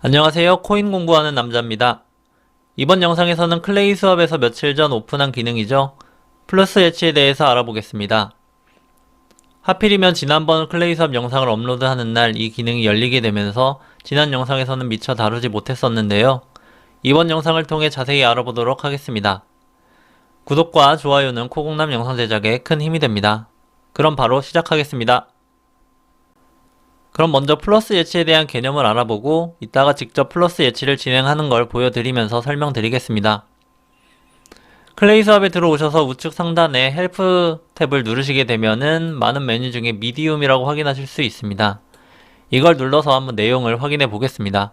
안녕하세요. 코인 공부하는 남자입니다. 이번 영상에서는 클레이 수업에서 며칠 전 오픈한 기능이죠. 플러스 예치에 대해서 알아보겠습니다. 하필이면 지난번 클레이 수업 영상을 업로드하는 날 이 기능이 열리게 되면서 지난 영상에서는 미처 다루지 못했었는데요. 이번 영상을 통해 자세히 알아보도록 하겠습니다. 구독과 좋아요는 코공남 영상 제작에 큰 힘이 됩니다. 그럼 바로 시작하겠습니다. 그럼 먼저 플러스 예치에 대한 개념을 알아보고 이따가 직접 플러스 예치를 진행하는 걸 보여드리면서 설명드리겠습니다. 클레이 수업에 들어오셔서 우측 상단에 헬프 탭을 누르시게 되면은 많은 메뉴 중에 미디움이라고 확인하실 수 있습니다. 이걸 눌러서 한번 내용을 확인해 보겠습니다.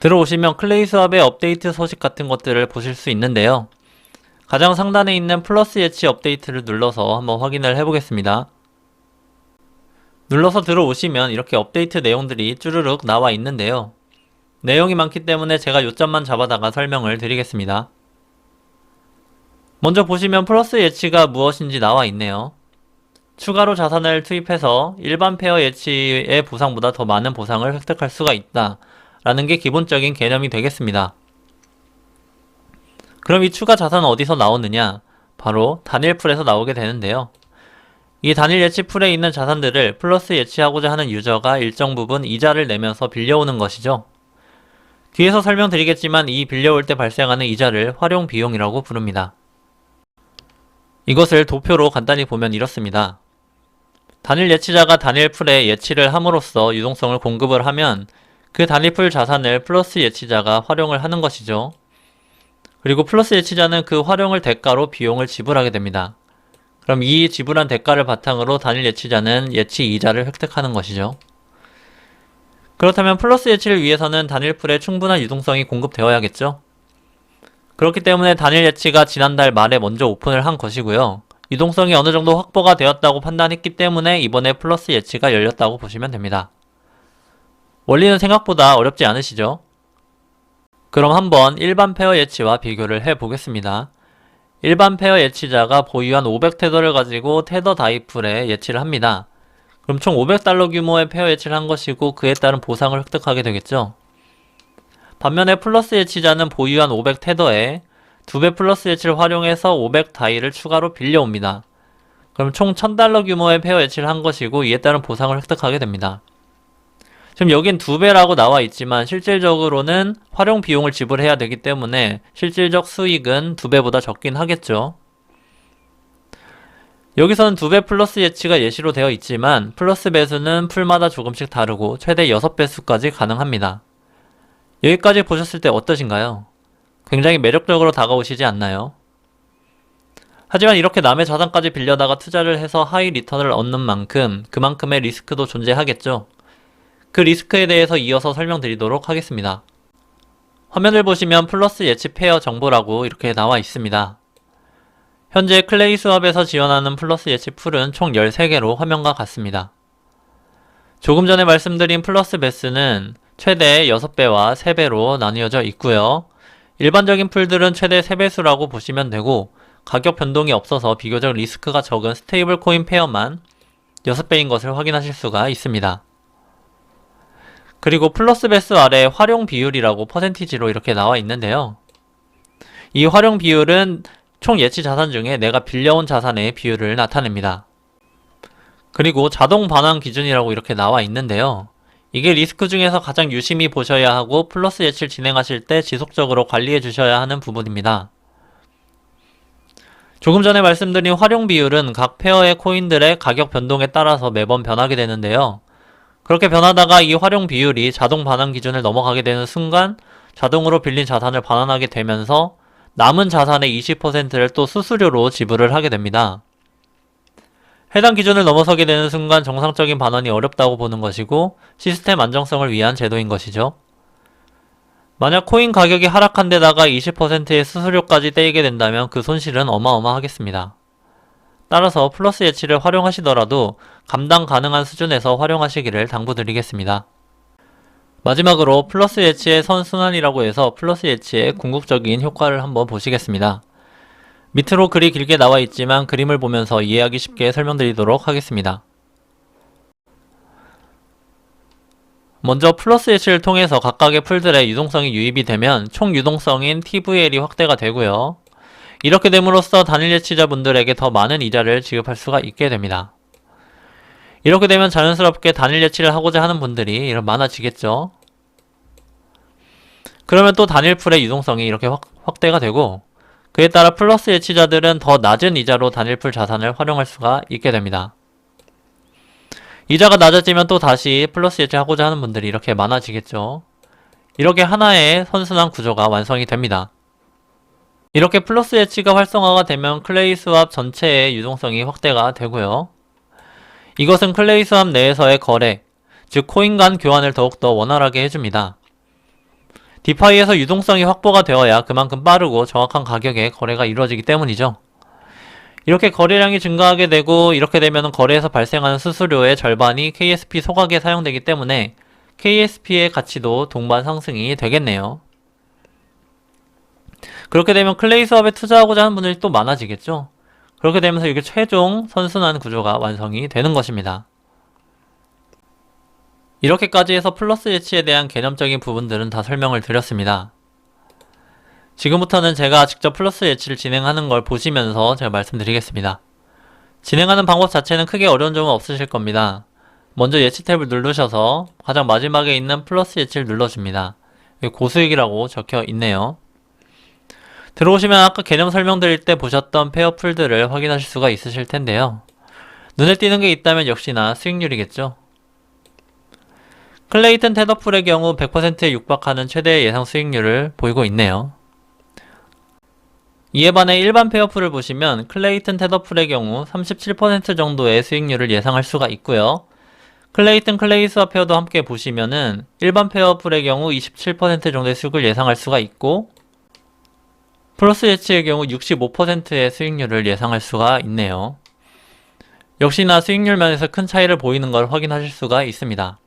들어오시면 클레이 수업의 업데이트 소식 같은 것들을 보실 수 있는데요. 가장 상단에 있는 플러스 예치 업데이트를 눌러서 한번 확인을 해보겠습니다. 눌러서 들어오시면 이렇게 업데이트 내용들이 쭈르륵 나와 있는데요. 내용이 많기 때문에 제가 요점만 잡아다가 설명을 드리겠습니다. 먼저 보시면 플러스 예치가 무엇인지 나와 있네요. 추가로 자산을 투입해서 일반 페어 예치의 보상보다 더 많은 보상을 획득할 수가 있다. 라는 게 기본적인 개념이 되겠습니다. 그럼 이 추가 자산은 어디서 나오느냐? 바로 단일 풀에서 나오게 되는데요. 이 단일 예치 풀에 있는 자산들을 플러스 예치하고자 하는 유저가 일정 부분 이자를 내면서 빌려오는 것이죠. 뒤에서 설명드리겠지만 이 빌려올 때 발생하는 이자를 활용 비용이라고 부릅니다. 이것을 도표로 간단히 보면 이렇습니다. 단일 예치자가 단일 풀에 예치를 함으로써 유동성을 공급을 하면 그 단일 풀 자산을 플러스 예치자가 활용을 하는 것이죠. 그리고 플러스 예치자는 그 활용을 대가로 비용을 지불하게 됩니다. 그럼 이 지불한 대가를 바탕으로 단일 예치자는 예치 이자를 획득하는 것이죠. 그렇다면 플러스 예치를 위해서는 단일 풀에 충분한 유동성이 공급되어야겠죠? 그렇기 때문에 단일 예치가 지난달 말에 먼저 오픈을 한 것이고요. 유동성이 어느 정도 확보가 되었다고 판단했기 때문에 이번에 플러스 예치가 열렸다고 보시면 됩니다. 원리는 생각보다 어렵지 않으시죠? 그럼 한번 일반 페어 예치와 비교를 해 보겠습니다. 일반 페어 예치자가 보유한 500테더를 가지고 테더 다이풀에 예치를 합니다. 그럼 총 500달러 규모의 페어 예치를 한 것이고 그에 따른 보상을 획득하게 되겠죠. 반면에 플러스 예치자는 보유한 500테더에 2배 플러스 예치를 활용해서 500다이를 추가로 빌려옵니다. 그럼 총 1000달러 규모의 페어 예치를 한 것이고 이에 따른 보상을 획득하게 됩니다. 지금 여긴 두 배라고 나와 있지만 실질적으로는 활용 비용을 지불해야 되기 때문에 실질적 수익은 두 배보다 적긴 하겠죠. 여기서는 두 배 플러스 예치가 예시로 되어 있지만 플러스 배수는 풀마다 조금씩 다르고 최대 6배수까지 가능합니다. 여기까지 보셨을 때 어떠신가요? 굉장히 매력적으로 다가오시지 않나요? 하지만 이렇게 남의 자산까지 빌려다가 투자를 해서 하이 리턴을 얻는 만큼 그만큼의 리스크도 존재하겠죠. 그 리스크에 대해서 이어서 설명드리도록 하겠습니다. 화면을 보시면 플러스 예치 페어 정보라고 이렇게 나와 있습니다. 현재 클레이 수업에서 지원하는 플러스 예치 풀은 총 13개로 화면과 같습니다. 조금 전에 말씀드린 플러스 베스는 최대 6배와 3배로 나뉘어져 있고요. 일반적인 풀들은 최대 3배수라고 보시면 되고 가격 변동이 없어서 비교적 리스크가 적은 스테이블 코인 페어만 6배인 것을 확인하실 수가 있습니다. 그리고 플러스 베스 아래 활용 비율이라고 퍼센티지로 이렇게 나와 있는데요. 이 활용 비율은 총 예치 자산 중에 내가 빌려온 자산의 비율을 나타냅니다. 그리고 자동 반환 기준이라고 이렇게 나와 있는데요. 이게 리스크 중에서 가장 유심히 보셔야 하고 플러스 예치를 진행하실 때 지속적으로 관리해 주셔야 하는 부분입니다. 조금 전에 말씀드린 활용 비율은 각 페어의 코인들의 가격 변동에 따라서 매번 변하게 되는데요. 그렇게 변하다가 이 활용 비율이 자동 반환 기준을 넘어가게 되는 순간 자동으로 빌린 자산을 반환하게 되면서 남은 자산의 20%를 또 수수료로 지불을 하게 됩니다. 해당 기준을 넘어서게 되는 순간 정상적인 반환이 어렵다고 보는 것이고 시스템 안정성을 위한 제도인 것이죠. 만약 코인 가격이 하락한 데다가 20%의 수수료까지 떼이게 된다면 그 손실은 어마어마하겠습니다. 따라서 플러스 예치를 활용하시더라도 감당 가능한 수준에서 활용하시기를 당부드리겠습니다. 마지막으로 플러스 예치의 선순환이라고 해서 플러스 예치의 궁극적인 효과를 한번 보시겠습니다. 밑으로 글이 길게 나와 있지만 그림을 보면서 이해하기 쉽게 설명드리도록 하겠습니다. 먼저 플러스 예치를 통해서 각각의 풀들의 유동성이 유입이 되면 총 유동성인 TVL이 확대가 되고요. 이렇게 됨으로써 단일 예치자분들에게 더 많은 이자를 지급할 수가 있게 됩니다. 이렇게 되면 자연스럽게 단일 예치를 하고자 하는 분들이 이런 많아지겠죠. 그러면 또 단일 풀의 유동성이 이렇게 확, 확대가 되고 그에 따라 플러스 예치자들은 더 낮은 이자로 단일 풀 자산을 활용할 수가 있게 됩니다. 이자가 낮아지면 또 다시 플러스 예치하고자 하는 분들이 이렇게 많아지겠죠. 이렇게 하나의 선순환 구조가 완성이 됩니다. 이렇게 플러스 예치가 활성화가 되면 클레이 수합 전체의 유동성이 확대가 되고요. 이것은 클레이 수합 내에서의 거래, 즉 코인 간 교환을 더욱더 원활하게 해줍니다. 디파이에서 유동성이 확보가 되어야 그만큼 빠르고 정확한 가격에 거래가 이루어지기 때문이죠. 이렇게 거래량이 증가하게 되고 이렇게 되면 거래에서 발생하는 수수료의 절반이 KSP 소각에 사용되기 때문에 KSP의 가치도 동반 상승이 되겠네요. 그렇게 되면 클레이 수업에 투자하고자 하는 분들이 또 많아지겠죠. 그렇게 되면서 이게 최종 선순환 구조가 완성이 되는 것입니다. 이렇게까지 해서 플러스 예치에 대한 개념적인 부분들은 다 설명을 드렸습니다. 지금부터는 제가 직접 플러스 예치를 진행하는 걸 보시면서 제가 말씀드리겠습니다. 진행하는 방법 자체는 크게 어려운 점은 없으실 겁니다. 먼저 예치 탭을 누르셔서 가장 마지막에 있는 플러스 예치를 눌러줍니다. 고수익이라고 적혀 있네요. 들어오시면 아까 개념 설명드릴 때 보셨던 페어 풀들을 확인하실 수가 있으실 텐데요. 눈에 띄는 게 있다면 역시나 수익률이겠죠. 클레이튼 테더풀의 경우 100%에 육박하는 최대 예상 수익률을 보이고 있네요. 이에 반해 일반 페어풀을 보시면 클레이튼 테더풀의 경우 37% 정도의 수익률을 예상할 수가 있고요. 클레이튼 클레이스와 페어도 함께 보시면은 일반 페어풀의 경우 27% 정도의 수익을 예상할 수가 있고 플러스 예치의 경우 65%의 수익률을 예상할 수가 있네요. 역시나 수익률 면에서 큰 차이를 보이는 걸 확인하실 수가 있습니다.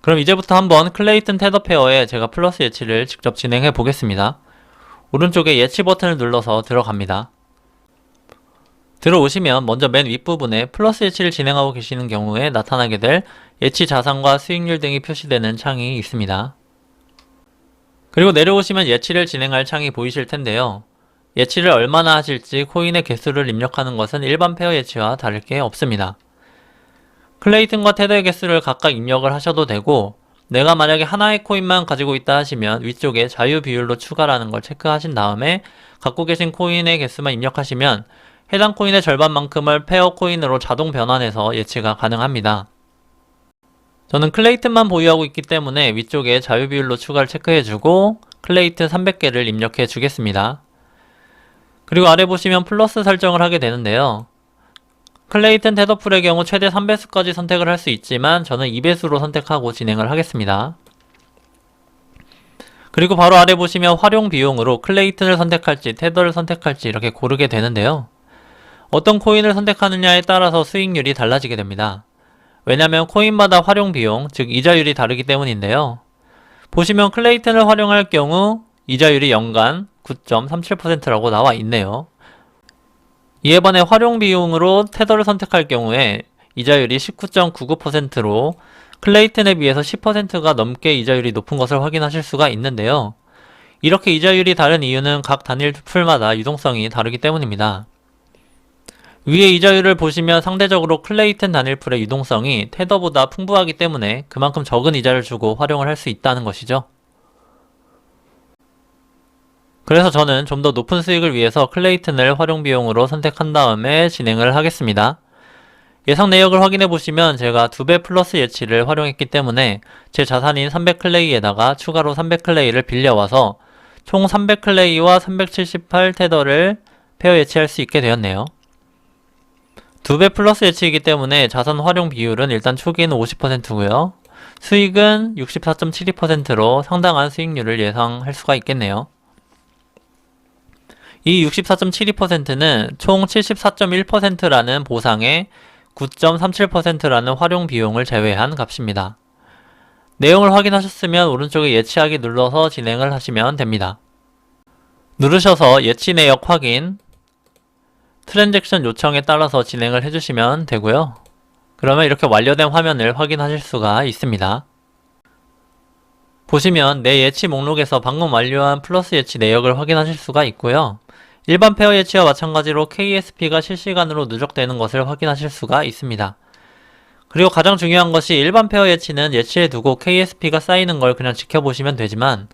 그럼 이제부터 한번 클레이튼 테더 페어에 제가 플러스 예치를 직접 진행해 보겠습니다. 오른쪽에 예치 버튼을 눌러서 들어갑니다. 들어오시면 먼저 맨 윗부분에 플러스 예치를 진행하고 계시는 경우에 나타나게 될 예치 자산과 수익률 등이 표시되는 창이 있습니다. 그리고 내려오시면 예치를 진행할 창이 보이실 텐데요. 예치를 얼마나 하실지 코인의 개수를 입력하는 것은 일반 페어 예치와 다를 게 없습니다. 클레이튼과 테더의 개수를 각각 입력을 하셔도 되고 내가 만약에 하나의 코인만 가지고 있다 하시면 위쪽에 자유 비율로 추가라는 걸 체크하신 다음에 갖고 계신 코인의 개수만 입력하시면 해당 코인의 절반만큼을 페어 코인으로 자동 변환해서 예치가 가능합니다. 저는 클레이튼만 보유하고 있기 때문에 위쪽에 자유 비율로 추가를 체크해주고 클레이튼 300개를 입력해 주겠습니다. 그리고 아래 보시면 플러스 설정을 하게 되는데요. 클레이튼 테더풀의 경우 최대 3배수까지 선택을 할 수 있지만 저는 2배수로 선택하고 진행을 하겠습니다. 그리고 바로 아래 보시면 활용 비용으로 클레이튼을 선택할지 테더를 선택할지 이렇게 고르게 되는데요. 어떤 코인을 선택하느냐에 따라서 수익률이 달라지게 됩니다. 왜냐하면 코인마다 활용 비용, 즉 이자율이 다르기 때문인데요. 보시면 클레이튼을 활용할 경우 이자율이 연간 9.37%라고 나와 있네요. 이에 반해 활용 비용으로 테더를 선택할 경우에 이자율이 19.99%로 클레이튼에 비해서 10%가 넘게 이자율이 높은 것을 확인하실 수가 있는데요. 이렇게 이자율이 다른 이유는 각 단일 풀마다 유동성이 다르기 때문입니다. 위의 이자율을 보시면 상대적으로 클레이튼 단일풀의 유동성이 테더보다 풍부하기 때문에 그만큼 적은 이자를 주고 활용을 할 수 있다는 것이죠. 그래서 저는 좀 더 높은 수익을 위해서 클레이튼을 활용 비용으로 선택한 다음에 진행을 하겠습니다. 예상 내역을 확인해 보시면 제가 2배 플러스 예치를 활용했기 때문에 제 자산인 300클레이에다가 추가로 300클레이를 빌려와서 총 300클레이와 378 테더를 페어 예치할 수 있게 되었네요. 2배 플러스 예치이기 때문에 자산 활용 비율은 일단 초기에는 50%고요. 수익은 64.72%로 상당한 수익률을 예상할 수가 있겠네요. 이 64.72%는 총 74.1%라는 보상에 9.37%라는 활용 비용을 제외한 값입니다. 내용을 확인하셨으면 오른쪽에 예치하기 눌러서 진행을 하시면 됩니다. 누르셔서 예치 내역 확인, 트랜잭션 요청에 따라서 진행을 해주시면 되고요. 그러면 이렇게 완료된 화면을 확인하실 수가 있습니다. 보시면 내 예치 목록에서 방금 완료한 플러스 예치 내역을 확인하실 수가 있고요. 일반 페어 예치와 마찬가지로 KSP가 실시간으로 누적되는 것을 확인하실 수가 있습니다. 그리고 가장 중요한 것이 일반 페어 예치는 예치해 두고 KSP가 쌓이는 걸 그냥 지켜보시면 되지만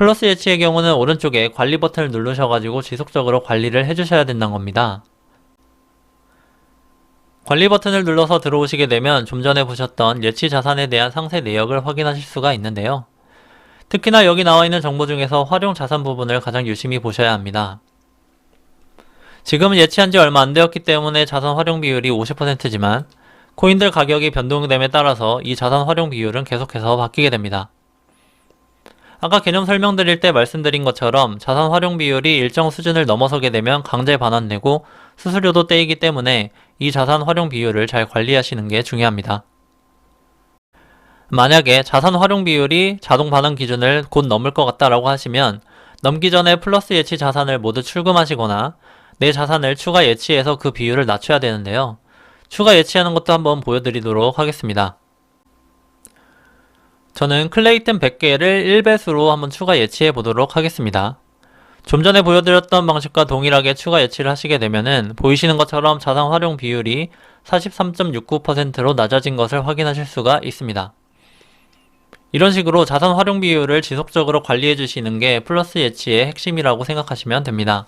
플러스 예치의 경우는 오른쪽에 관리 버튼을 누르셔가지고 지속적으로 관리를 해주셔야 된다는 겁니다. 관리 버튼을 눌러서 들어오시게 되면 좀 전에 보셨던 예치 자산에 대한 상세 내역을 확인하실 수가 있는데요. 특히나 여기 나와 있는 정보 중에서 활용 자산 부분을 가장 유심히 보셔야 합니다. 지금은 예치한 지 얼마 안 되었기 때문에 자산 활용 비율이 50%지만 코인들 가격이 변동됨에 따라서 이 자산 활용 비율은 계속해서 바뀌게 됩니다. 아까 개념 설명드릴 때 말씀드린 것처럼 자산 활용 비율이 일정 수준을 넘어서게 되면 강제 반환되고 수수료도 떼이기 때문에 이 자산 활용 비율을 잘 관리하시는 게 중요합니다. 만약에 자산 활용 비율이 자동 반환 기준을 곧 넘을 것 같다라고 하시면 넘기 전에 플러스 예치 자산을 모두 출금하시거나 내 자산을 추가 예치해서 그 비율을 낮춰야 되는데요. 추가 예치하는 것도 한번 보여드리도록 하겠습니다. 저는 클레이튼 100개를 1배수로 한번 추가 예치해 보도록 하겠습니다. 좀 전에 보여드렸던 방식과 동일하게 추가 예치를 하시게 되면은 보이시는 것처럼 자산 활용 비율이 43.69%로 낮아진 것을 확인하실 수가 있습니다. 이런 식으로 자산 활용 비율을 지속적으로 관리해 주시는 게 플러스 예치의 핵심이라고 생각하시면 됩니다.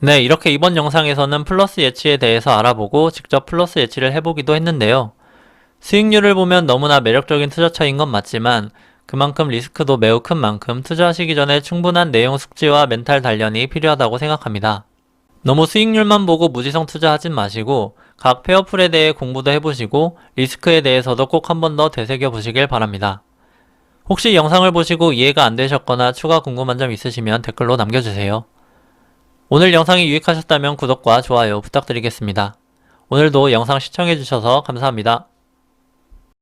네, 이렇게 이번 영상에서는 플러스 예치에 대해서 알아보고 직접 플러스 예치를 해보기도 했는데요. 수익률을 보면 너무나 매력적인 투자처인 건 맞지만 그만큼 리스크도 매우 큰 만큼 투자하시기 전에 충분한 내용 숙지와 멘탈 단련이 필요하다고 생각합니다. 너무 수익률만 보고 무지성 투자하진 마시고 각 페어풀에 대해 공부도 해보시고 리스크에 대해서도 꼭 한 번 더 되새겨 보시길 바랍니다. 혹시 영상을 보시고 이해가 안 되셨거나 추가 궁금한 점 있으시면 댓글로 남겨주세요. 오늘 영상이 유익하셨다면 구독과 좋아요 부탁드리겠습니다. 오늘도 영상 시청해주셔서 감사합니다.